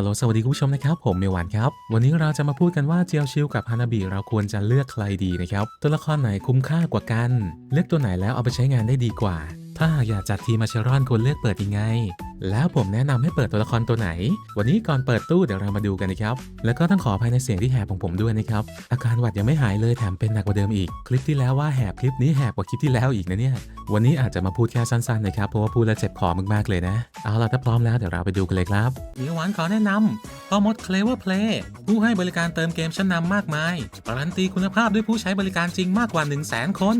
ฮัลโหลสวัสดีคุณผู้ชมนะครับ ผมเมวานครับ วันนี้เราจะมาพูดกันว่าเจียวชิวกับฮานาบิเราควรจะเลือกใครดีนะครับ ตัวละครไหนคุ้มค่ากว่ากัน เลือกตัวไหนแล้วเอาไปใช้งานได้ดีกว่า ถ้าหากอยากจัดทีมมาเชรอนควรเลือกเปิดยังไง แล้วผมแนะนำให้เปิดตัวละครตัวไหน วันนี้ก่อนเปิดตู้เดี๋ยวเรามาดูกันนะครับ แล้วก็ต้องขออภัยในเสียงที่แหบของผมด้วยนะครับ อาการหวัดยังไม่หายเลยแถมเป็นหนักกว่าเดิมอีก คลิปที่แล้วว่าแหบคลิปนี้แหบกว่าคลิปที่แล้วอีกนะเนี่ย วันนี้อาจจะมาพูดแค่สั้นๆนะครับ เพราะว่าพูดแล้วเจ็บคอมากๆเลยนะ เอาล่ะถ้าพร้อมแล้วเดี๋ยวเราไปดูกันเลยครับมีหวานขอแนะนำพ่อมด Clever Play ผู้ให้บริการเติมเกมชั้นนำมากมายการันตีคุณภาพด้วยผู้ใช้บริการจริงมากกว่า 1 0 0 0 0 0 คน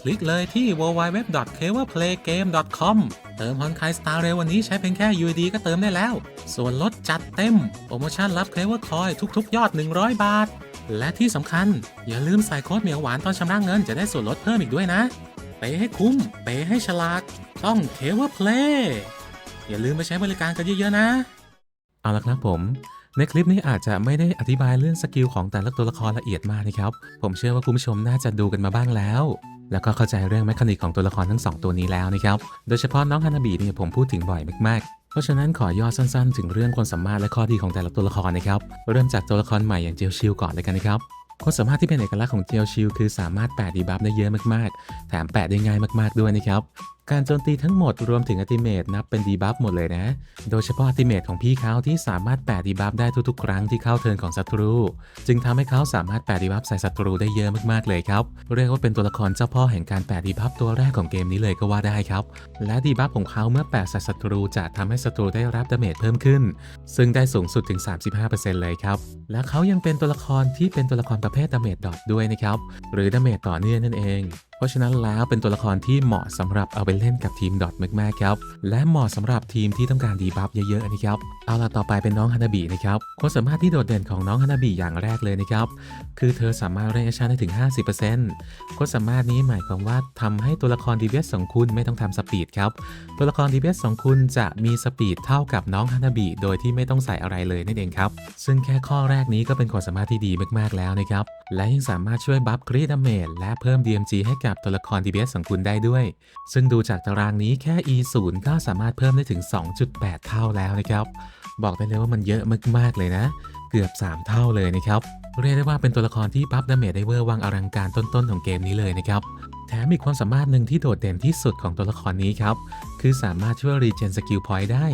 คลิกเลยที่ www.cleverplaygame.com เติมฮอนคายสตาร์เรวันนี้ใช้เพียงแค่ UID ก็เติมได้แล้ว ส่วนลดจัดเต็ม โปรโมชั่นรับ Clever Coin ทุกๆ ยอด 100 บาท และที่สำคัญ อย่าลืมใส่โค้ดเหมียวหวานตอนชำระเงินจะได้ส่วนลดเพิ่มอีกด้วยนะ เปให้คุ้ม เปให้ฉลาด ต้อง Clever Play อย่าลืมไปใช้บริการกันเยอะๆนะ เอาละครับผมในคลิปนี้อาจจะไม่ได้อธิบายเรื่องสกิลของแต่ละตัวละครละเอียดมากนะครับ ผมเชื่อว่าคุณผู้ชมน่าจะดูกันมาบ้างแล้ว แล้วก็เข้าใจเรื่องแมคานิกของตัวละครทั้ง 2 ตัวนี้แล้วนะครับ โดยเฉพาะน้องฮานาบิเนี่ยผมพูดถึงบ่อยมากๆ เพราะฉะนั้นขอย่อสั้นๆ ถึงเรื่องความสามารถและข้อดีของแต่ละตัวละครนะครับ เริ่มจากตัวละครใหม่อย่างเจลชิลก่อนเลยกันนะครับความสามารถที่เป็นเอกลักษณ์ของเจลชิลคือสามารถแปะดีบัฟได้เยอะมากๆ แถมแปะได้ง่ายมากๆด้วยนะครับ การโจมตีทั้งหมดรวมถึงอัติเมตนับเป็นดีบัฟหมดเลยนะ โดยเฉพาะอัติเมตของพี่เขาที่สามารถแปะดีบัฟได้ทุกๆ ครั้งที่เข้าเทิร์นของศัตรู จึงทำให้เขาสามารถแปะดีบัฟใส่ศัตรูได้เยอะมากๆเลยครับ เรียกว่าเป็นตัวละครเจ้าพ่อแห่งการแปะดีบัฟตัวแรกของเกมนี้เลยก็ว่าได้ครับ และดีบัฟของเขาเมื่อแปะใส่ศัตรูจะทำให้ศัตรูได้รับดาเมจเพิ่มขึ้น ซึ่งได้สูงสุดถึง 35%เลยครับ และเขายังเป็นตัวละครที่เป็นตัวละครประเภทดาเมจดอทด้วยนะครับ หรือดาเมจต่อเนื่องนั่นเอง เพราะฉะนั้นแล้วเป็นตัวละครที่เหมาะสำหรับเอาไปเล่นกับทีมดอทมากๆครับ และเหมาะสำหรับทีมที่ต้องการดีบัฟเยอะๆนะครับ เอาล่ะต่อไปเป็นน้องฮานาบินะครับความสามารถที่โดดเด่นของน้องฮานาบิอย่างแรกเลยนะครับ คือเธอสามารถเร่งแอคชั่นได้ถึง 50%ความสามารถนี้หมายความว่าทำให้ตัวละครดีเวสของคุณไม่ต้องทำสปีดครับ ตัวละครดีเวสของคุณจะมีสปีดเท่ากับน้องฮานาบิโดยที่ไม่ต้องใส่อะไรเลยนั่นเองครับ ซึ่งแค่ข้อแรกนี้ก็เป็นความสามารถที่ดีมากๆแล้วนะครับ และยังสามารถช่วยบัฟกรีดาเมจและเพิ่ม DMG ให้กับตัวละคร DPS ของคุณได้ด้วย ซึ่งดูจากตารางนี้แค่ E0 ก็สามารถเพิ่มได้ถึง 2.8 เท่าแล้วนะครับ บอกได้เลยว่ามันเยอะมากๆเลยนะ เกือบ 3 เท่าเลยนะครับ เรียกได้ว่าเป็นตัวละครที่บัฟดาเมจได้เวอร์วังอลังการต้นๆของเกมนี้เลยนะครับแถมมีความสามารถหนึ่งที่โดดเด่นที่สุดของตัวละครนี้ครับ คือสามารถช่วยรีเจนสกิลพอยต์ได้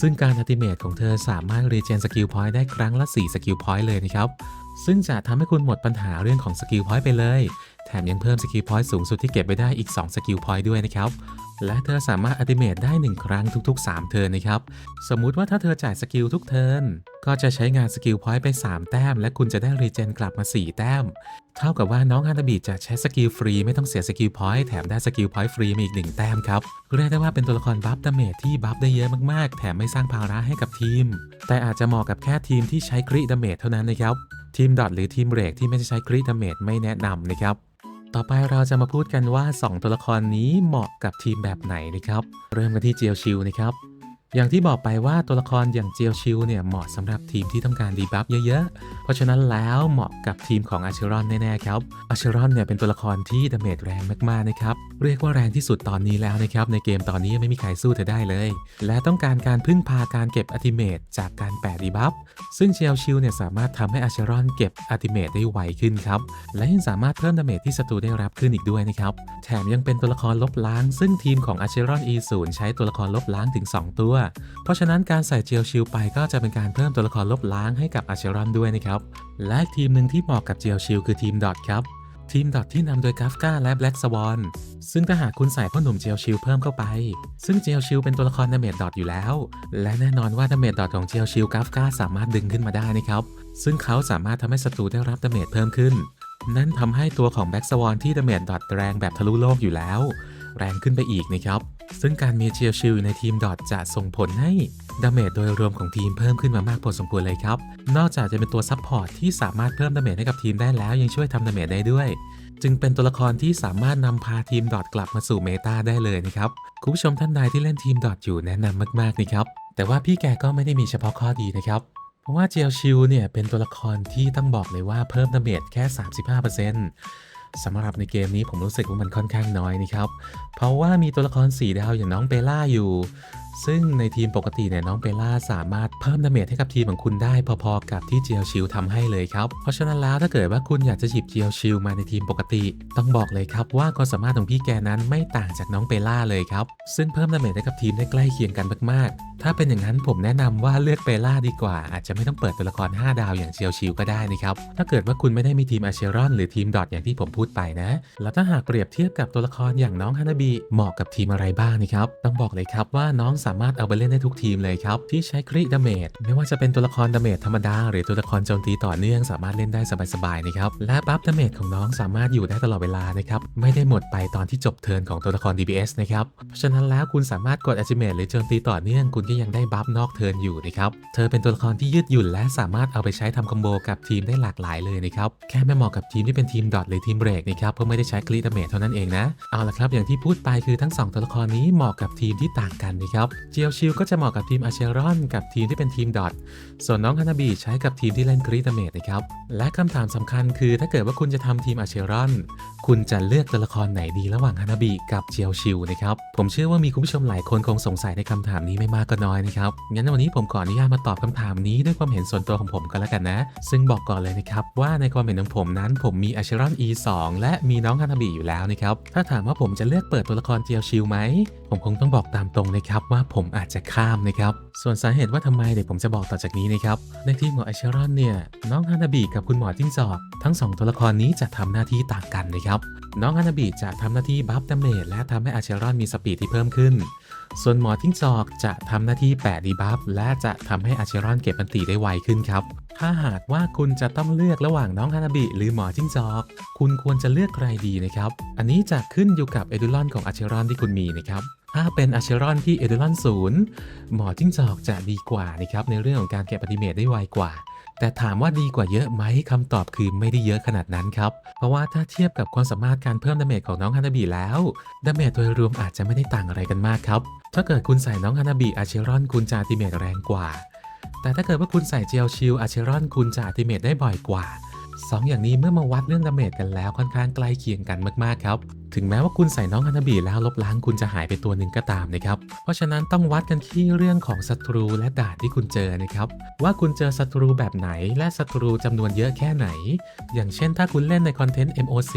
ซึ่งการอัติเมตของเธอสามารถรีเจนสกิลพอยต์ได้ครั้งละ 4 สกิลพอยต์เลยนะครับ ซึ่งจะทำให้คุณหมดปัญหาเรื่องของสกิลพอยต์ไปเลย แถมยังเพิ่มสกิลพอยต์สูงสุดที่เก็บไว้ได้อีก 2 สกิลพอยต์ด้วยนะครับ และเธอสามารถอัติเมตได้ 1 ครั้งทุกๆ 3 เทิร์นนะครับ สมมุติว่าถ้าเธอจ่ายสกิลทุกเทิร์นก็จะใช้งานสกิลพอยต์ไป 3 แต้ม และคุณจะได้รีเจนกลับมา 4 แต้ม เท่ากับว่าน้องฮานาบิจะใช้สกิลฟรีไม่ต้องเสียสกิลพอยต์แถมได้สกิลพอยต์ฟรีมาอีก 1 แต้มครับเรียกได้ว่าเป็นตัวละครบัฟดาเมจที่บัฟได้เยอะมากๆ แถมไม่สร้างภาระให้กับทีม แต่อาจจะเหมาะกับแค่ทีมที่ใช้กริดาเมจเท่านั้นนะครับ ทีมดอทหรือทีมเรกที่ไม่ได้ใช้คริดเมจไม่แนะนำนะครับ ต่อไปเราจะมาพูดกันว่า 2 ตัวละครนี้เหมาะกับทีมแบบไหนนะครับ เริ่มกันที่เจียวชิวนะครับ อย่างที่บอกไปว่าตัวละครอย่างเจียวชิวเนี่ยเหมาะสำหรับทีมที่ต้องการดีบัฟเยอะๆ เพราะฉะนั้นแล้วเหมาะกับทีมของอาเชรอนแน่ๆครับอาเชรอนเนี่ยเป็นตัวละครที่ดาเมจแรงมากๆนะครับ เรียกว่าแรงที่สุดตอนนี้แล้วนะครับ ในเกมตอนนี้ไม่มีใครสู้เธอได้เลย และต้องการการพึ่งพาการเก็บอัติเมตจากการแปะดีบัฟ ซึ่งเจียวชิวเนี่ยสามารถทำให้อาเชรอนเก็บอัติเมตได้ไวขึ้นครับ และยังสามารถเพิ่มดาเมจที่ศัตรูได้รับขึ้นอีกด้วยนะครับ แถมยังเป็นตัวละครลบล้าง ซึ่งทีมของอาเชรอน E0 ใช้ตัวละครลบล้างถึง 2 ตัวเพราะฉะนั้นการใส่เจียวชิวไปก็จะเป็นการเพิ่มตัวละครลบล้างให้กับอาเชรอนด้วยนะครับและทีมหนึ่งที่เหมาะกับเจียวชิวคือทีมดอทครับทีมดอทที่นำโดยกาฟกาและแบล็กสวอนซึ่งถ้าหากคุณใส่พ่อหนุ่มเจียวชิลเพิ่มเข้าไป ซึ่งเจียวชิลเป็นตัวละครดาเมจดอทอยู่แล้ว และแน่นอนว่าดาเมจดอทของเจียวชิลกาฟกาสามารถดึงขึ้นมาได้นะครับ ซึ่งเขาสามารถทำให้ศัตรูได้รับดาเมจเพิ่มขึ้น นั่นทำให้ตัวของแบ็กสวอนที่ดาเมจดอทแรงแบบทะลุโลกอยู่แล้ว แรงขึ้นไปอีกนะครับ ซึ่งการมีเจียวชิลในทีมดอทจะส่งผลให้ดาเมจโดยรวมของทีมเพิ่มขึ้นมามากพอสมควรเลยครับ นอกจากจะเป็นตัวซัพพอร์ตที่สามารถเพิ่มดาเมจให้กับทีมได้แล้ว ยังช่วยทำดาเมจได้ด้วย จึงเป็นตัวละครที่สามารถนำพาทีมดอทกลับมาสู่เมตาได้เลยนะครับคุณผู้ชมท่านใดที่เล่นทีมดอทอยู่แนะนำมากๆนะครับแต่ว่าพี่แกก็ไม่ได้มีเฉพาะข้อดีนะครับเพราะว่าเจลชิลเนี่ยเป็นตัวละครที่ต้องบอกเลยว่าเพิ่มดาเมจแค่ 35% สำหรับในเกมนี้ผมรู้สึกว่ามันค่อนข้างน้อยนะครับ เพราะว่ามีตัวละคร4ดาวอย่างน้องเบล่าอยู่ ซึ่งในทีมปกติเนี่ยน้องเบล่าสามารถเพิ่มดาเมจให้กับทีมของคุณได้พอๆกับที่เจียวชิลทำให้เลยครับ เพราะฉะนั้นแล้วถ้าเกิดว่าคุณอยากจะหยิบเจียวชิลมาในทีมปกติ ต้องบอกเลยครับว่าความสามารถของพี่แกนั้นไม่ต่างจากน้องเบลล่าเลยครับ ซึ่งเพิ่มดาเมจให้กับทีมได้ใกล้เคียงกันมากๆ ถ้าเป็นอย่างนั้นผมแนะนำว่าเลือกเบลล่าดีกว่า อาจจะไม่ต้องเปิดตัวละคร 5 ดาวอย่างเจียวชิลก็ได้นะครับ ถ้าเกิดว่าคุณไม่ได้มีทีมอาเชรอนหรือทีมดอทอย่างที่ผมพูดไปนะ แล้วถ้าหากเปรียบเทียบกับตัวละครอย่างน้องฮานาบิเหมาะกับทีมอะไรบ้างนะครับ ต้องบอกเลยครับว่าน้องสามารถเอาไปเล่นได้ทุกทีมเลยครับ ที่ใช้คริดาเมจไม่ว่าจะเป็นตัวละครดาเมจธรรมดา หรือตัวละครโจมตีต่อเนื่องสามารถเล่นได้สบายๆนะครับและบัฟดาเมจของน้องสามารถอยู่ได้ตลอดเวลานะครับไม่ได้หมดไปตอนที่จบเทิร์นของตัวละคร DPS นะครับเพราะฉะนั้นแล้วคุณสามารถกด a อ t ิเม e หรือโจมตีต่อเนื่องคุณก็ยังได้บัฟนอกเทิร์นอยู่นะครับ เธอเป็นตัวละครที่ยืดหยุ่นและสามารถเอาไปใช้ทำคอมโบกับทีมได้หลากหลายเลยนะครับ แค่ไม่เหมาะกับทีมที่เป็นทีมดอทหรือทีมเบรกนะครับก็ไม่ได้ใช้คลิดาเมจเท่านั้นเองนะ เอาละครับอย่างที่พูดไปคือทั้งสองตัวละครนี้เหมาะกับทีมที่ต่างกันนะครับ เจียวชิลก็จะเหมาะกับทีมอาเชรอน กับทีมที่เป็นทีมดอท ส่วนน้องฮานาบิใช้กับทีมที่เล่นคริดาเมจนะครับ และคำถามสำคัญคือถ้าเกิดว่าคุณจะทำทีมอาเชรอน คุณจะเลือกตัวละครไหนดีระหว่างฮานาบิกับเจียวชิวนะครับ ผมเชื่อว่ามีคุณผู้ชมหลายคนคงสงสัยในคำถามนี้ไม่มากก็น้อยนะครับ งั้นวันนี้ผมขออนุญาตมาตอบคำถามนี้ด้วยความเห็นส่วนตัวของผมก็แล้วกันนะ ซึ่งบอกก่อนเลยนะครับว่าในความเห็นของผมนั้น ผมมีอาเชรอน E2 และมีน้องฮานาบิอยู่แล้วนะครับ ถ้าถามว่าผมจะเลือกเปิดตัวละครเจียวชิวไหม ผมคงต้องบอกตามตรงนะครับว่าผมอาจจะข้ามนะครับ ส่วนสาเหตุว่าทำไมเดี๋ยวผมจะบอกต่อจากนี้นะครับ ในทีมของไอเชอรอนเนี่ย น้องฮานาบิกับคุณหมอจิ้งจอก ทั้งสองตัวละครนี้จะทำหน้าที่ต่างกันนะครับน้องฮานาบิจะทำหน้าที่บัฟดาเมจและทำให้อาเชอรอนมีสปีดที่เพิ่มขึ้น ส่วนหมอจิ้งจอกจะทำน้าที่แปะดีบัฟและจะทำให้อาเชอรอนเก็บมันตีได้ไวขึ้นครับ ถ้าหากว่าคุณจะต้องเลือกระหว่างน้องฮานาบิหรือหมอจิ้งจอก คุณควรจะเลือกใครดีนะครับ อันนี้จะขึ้นอยู่กับเอดูลอนของอาเชอรอนที่คุณมีนะครับถ้าเป็นอาเชรอนที่เอเดลอนศูนย์หมอจิ้งจอกจะดีกว่านะครับในเรื่องของการเก็บปฏิเมตได้ไวกว่า แต่ถามว่าดีกว่าเยอะไหมคำตอบคือไม่ได้เยอะขนาดนั้นครับ เพราะว่าถ้าเทียบกับความสามารถการเพิ่มดาเมจของน้องฮานาบิแล้วดาเมจโดยรวมอาจจะไม่ได้ต่างอะไรกันมากครับ ถ้าเกิดคุณใส่น้องฮานาบิอาเชรอนคุณจะอัติเมตแรงกว่า แต่ถ้าเกิดว่าคุณใส่เจลชิลอาเชรอนคุณจะอัติเมตได้บ่อยกว่าสองอย่างนี้เมื่อมาวัดเรื่องดาเมจกันแล้วค่อนข้างใกล้เคียงกันมากๆครับ ถึงแม้ว่าคุณใส่น้องฮานาบิแล้วลบล้างคุณจะหายไปตัวหนึ่งก็ตามนะครับ เพราะฉะนั้นต้องวัดกันที่เรื่องของศัตรูและด่านที่คุณเจอนะครับ ว่าคุณเจอศัตรูแบบไหนและศัตรูจำนวนเยอะแค่ไหน อย่างเช่นถ้าคุณเล่นในคอนเทนต์ MOC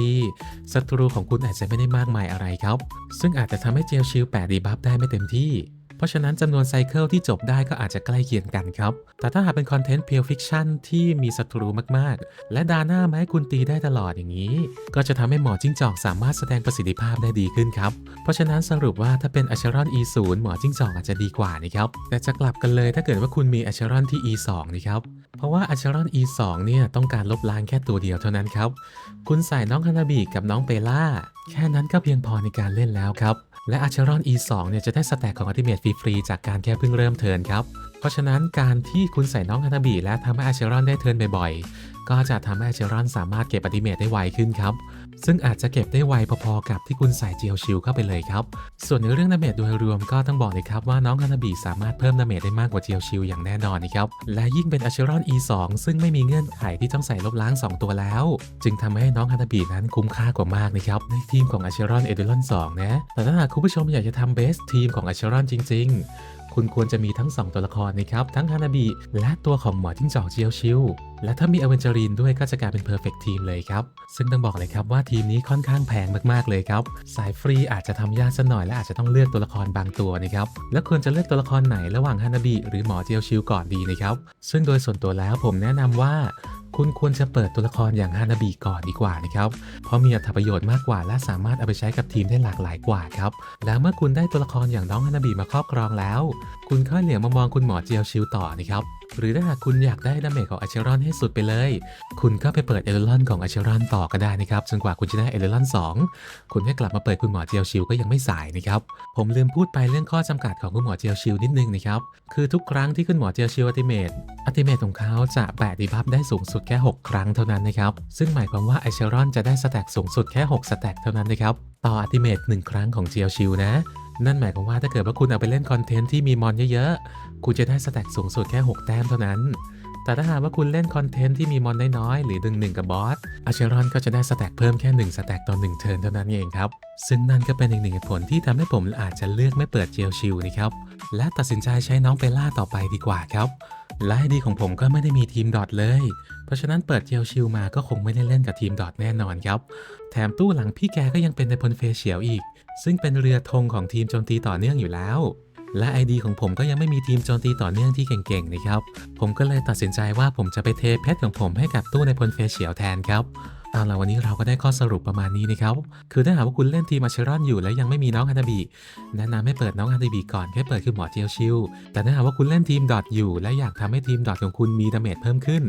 ศัตรูของคุณอาจจะไม่ได้มากมายอะไรครับ ซึ่งอาจจะทำให้เจลชิลแปดดีบัฟได้ไม่เต็มที่ เพราะฉะนั้นจำนวนไซเคิลที่จบได้ก็อาจจะใกล้เคียงกันครับ แต่ถ้าหากเป็นคอนเทนต์เพียวฟิคชันที่มีศัตรูมากๆ และดาหน้ามาให้คุณตีได้ตลอดอย่างนี้ ก็จะทำให้หมอจิ้งจอกสามารถแสดงประสิทธิภาพได้ดีขึ้นครับ เพราะฉะนั้นสรุปว่าถ้าเป็นอัชรอน E0 หมอจิ้งจอกอาจจะดีกว่านะครับ แต่จะกลับกันเลยถ้าเกิดว่าคุณมีอัชรอนที่ E2 นะครับ เพราะว่าอัชรอน E2 เนี่ยต้องการลบล้างแค่ตัวเดียวเท่านั้นครับ คุณใส่น้องฮานาบิกับน้องเปล่าแค่นั้นก็เพียงพอในการเล่นแล้วครับ และอาเชรอน E2 เนี่ยจะได้สแต็กของอัติเมตฟรีๆจากการแค่เพิ่งเริ่มเทิร์นครับ เพราะฉะนั้นการที่คุณใส่น้องฮานาบีและทำให้อาเชรอนได้เทิร์นบ่อยๆ ก็จะทำให้อาเชรอนสามารถเก็บอัติเมตได้ไวขึ้นครับ ซึ่งอาจจะเก็บได้ไวพอๆกับที่คุณใส่เจียวชิลเข้าไปเลยครับ ส่วนในเรื่องดาเมจโดยรวมก็ต้องบอกเลยครับว่าน้องฮานาบิสามารถเพิ่มดาเมจได้มากกว่าเจียวชิลอย่างแน่นอนนะครับ และยิ่งเป็นอาเชรอน E2 ซึ่งไม่มีเงื่อนไขที่ต้องใส่ลบล้าง 2 ตัวแล้ว จึงทำให้น้องฮานาบินั้นคุ้มค่ากว่ามากนะครับในทีมของอาเชรอนเอเดลอน2นะ แต่ถ้าหากคุณผู้ชมอยากจะทำเบสทีมของอาเชรอนจริง ๆ คุณควรจะมีทั้ง 2 ตัวละครนะครับทั้งฮานาบิและตัวของหมอจิ้งจอกเจียวชิล และถ้ามีอเวนเจอรีนด้วยก็จะกลายเป็นเพอร์เฟกทีมเลยครับ ซึ่งต้องบอกเลยครับว่าทีมนี้ค่อนข้างแพงมากๆเลยครับ สายฟรีอาจจะทำยากสักหน่อยและอาจจะต้องเลือกตัวละครบางตัวนะครับ แล้วควรจะเลือกตัวละครไหนระหว่างฮานาบิหรือหมอเจียวชิลก่อนดีนะครับ ซึ่งโดยส่วนตัวแล้วผมแนะนำว่าคุณควรจะเปิดตัวละครอย่างฮานาบิก่อนดีกว่านะครับ เพราะมีอรรถประโยชน์มากกว่า และสามารถเอาไปใช้กับทีมได้หลากหลายกว่าครับ แล้วเมื่อคุณได้ตัวละครอย่างน้องฮานาบิมาครอบครองแล้ว คุณค่อยเหลียวมามองคุณหมอเจียวชิลต่อนะครับ หรือถ้าหากคุณอยากได้ดาเมจของอาเชรอนให้สุดไปเลย คุณก็ไปเปิดเอเลรอนของอาเชรอนต่อก็ได้นะครับ จนกว่าคุณจะได้เอเลรอน2 คุณให้กลับมาเปิดคุณหมอเจียวชิลก็ยังไม่สายนะครับ ผมลืมพูดไปเรื่องข้อจำกัดของคุณหมอเจียวชิลนิดนึงนะครับ คือทุกครั้งที่คุณหมอเจียวชิลอัติเมตอัติเมตของเขาจะแปะดีบัฟได้สูงสุดแค่ 6 ครั้งเท่านั้นนะครับ ซึ่งหมายความว่าไอเชรอนจะได้สแต็กสูงสุดแค่ 6 สแต็กเท่านั้นนะครับ ต่ออัติเมต1ครั้งของเจียวชิลนะ นั่นหมายความว่าถ้าเกิดว่าคุณเอาไปเล่นคอนเทนต์ที่มีมอนเยอะๆ คุณจะได้สแต็กสูงสุดแค่ 6 แต้มเท่านั้น แต่ถ้าหากว่าคุณเล่นคอนเทนต์ที่มีมอนน้อยๆ หรือดึงหนึ่งกับบอส อาเชรอนก็จะได้สแต็กเพิ่มแค่1สแต็กต่อ1เทิร์นเท่านั้นเองครับ ซึ่งนั่นก็เป็นอีกหนึ่งเหตุผลที่ทำให้ผมอาจจะเลือกไม่เปิดเจลชิลนะครับ และตัดสินใจใช้น้องเปล่าต่อไปดีกว่าครับ และไอดีของผมก็ไม่ได้มีทีมดอทเลย เพราะฉะนั้นเปิดเจลชิลมาก็คงไม่ได้เล่นกับทีมดอทแน่นอนครับ แถมตู้หลังพี่แกก็ยังเป็นในพลเฟเชียลอีก ซึ่งเป็นเรือธงของทีมโจมตีต่อเนื่องอยู่แล้ว และ ID ของผมก็ยังไม่มีทีมโจมตีต่อเนื่องที่เก่งๆนะครับ ผมก็เลยตัดสินใจว่าผมจะไปเทเพชรของผมให้กับตู้ในพลเฟเชียลแทนครับ เอาล่ะวันนี้เราก็ได้ข้อสรุปประมาณนี้นะครับ คือถ้าหากว่าคุณเล่นทีมาเชรอนอยู่แล้วยังไม่มีน้องฮันาบิแนะนำให้เปิดน้องฮันาบิก่อนแค่เปิดคือหมอเจลชิลแต่ถ้าหากว่าคุณเล่นทีมดอทอยู่ และอยากทำให้ทีมดอทของคุณมีดาเมจเพิ่มขึ้น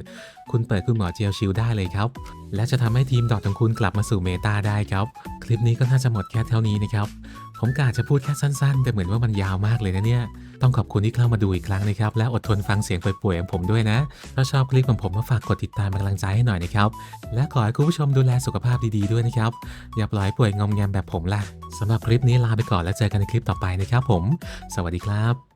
คุณเปิดคุณหมอเจลชิลได้เลยครับ และจะทำให้ทีมดอทของคุณกลับมาสู่เมตาได้ครับ คลิปนี้ก็น่าจะหมดแค่เท่านี้นะครับ ผมกะจะพูดแค่สั้น ๆ แต่เหมือนว่ามันยาวมากเลยนะเนี่ย ต้องขอบคุณที่เข้ามาดูอีกครั้งนะครับ และอดทนฟังเสียงป่วยๆของผมด้วยนะ ถ้าชอบคลิปของผมก็ฝากกดติดตามเป็นกำลังใจให้หน่อยนะครับ และขอให้คุณผู้ชมดูแลสุขภาพดีๆด้วยนะครับ อย่าปล่อยป่วยงอมแงมแบบผมล่ะสำหรับคลิปนี้ลาไปก่อนแล้วเจอกันในคลิปต่อไปนะครับผม สวัสดีครับ